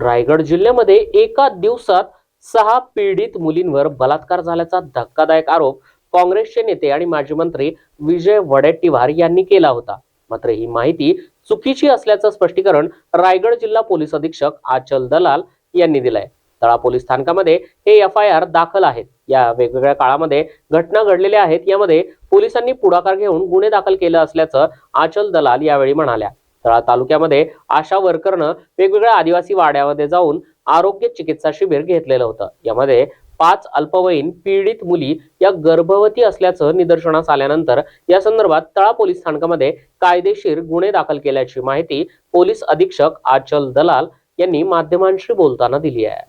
रायगड जिल्ह्यामध्ये एका दिवसात सहा पीडित मुलींवर बलात्कार झाल्याचा धक्कादायक आरोप काँग्रेसचे नेते आणि माजी मंत्री विजय वडेट्टीवार यांनी केला होता. मात्र ही माहिती चुकीची असल्याचं स्पष्टीकरण रायगड जिल्हा पोलीस अधीक्षक आचल दलाल यांनी दिलंय. तळा पोलीस स्थानकामध्ये हे एफ आय आर दाखल आहेत. या वेगवेगळ्या काळामध्ये घटना घडलेल्या आहेत. यामध्ये पोलिसांनी पुढाकार घेऊन गुन्हे दाखल केलं असल्याचं आचल दलाल यावेळी म्हणाल्या. तळा तालुक्यामध्ये आशा वर्करनं वेगवेगळ्या आदिवासी वाड्यामध्ये जाऊन आरोग्य चिकित्सा शिबिर घेतलेलं होतं. यामध्ये पाच अल्पवयीन पीडित मुली या गर्भवती असल्याचं निदर्शनास आल्यानंतर या संदर्भात तळा पोलीस स्थानकामध्ये कायदेशीर गुन्हे दाखल केल्याची माहिती पोलीस अधीक्षक आचल दलाल यांनी माध्यमांशी बोलताना दिली आहे.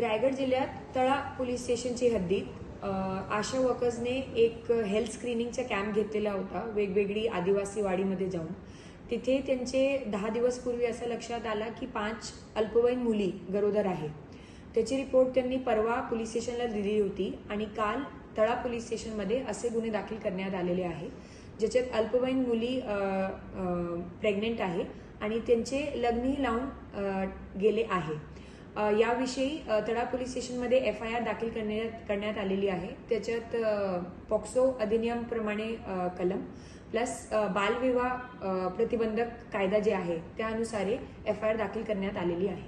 रायगड जिल्ह्यात तळा पोलीस स्टेशनची हद्दीत आशा वर्कर्सने एक हेल्थ स्क्रीनिंगचा कॅम्प घेतलेला होता. वेगवेगळी आदिवासी वाडीमध्ये जाऊन. तिथे त्यांचे दहा दिवसपूर्वी असं लक्षात आलं की पाच अल्पवयीन मुली गरोदर आहेत त्याची रिपोर्ट त्यांनी परवा पोलीस स्टेशनला दिली होती आणि काल तळा पोलीस स्टेशनमध्ये असे गुन्हे दाखल करण्यात आलेले आहे ज्याच्यात अल्पवयीन मुली प्रेग्नेंट आहे आणि त्यांचे लग्नही लावून गेले आहे. याविषयी तळा पोलीस स्टेशनमध्ये एफ आय आर दाखल करण्यात करण्यात आलेली आहे. त्याच्यात पॉक्सो अधिनियमप्रमाणे कलम प्लस बालविवाह प्रतिबंधक कायदा जे आहे त्यानुसार एफ आय आर दाखल करण्यात आलेली आहे.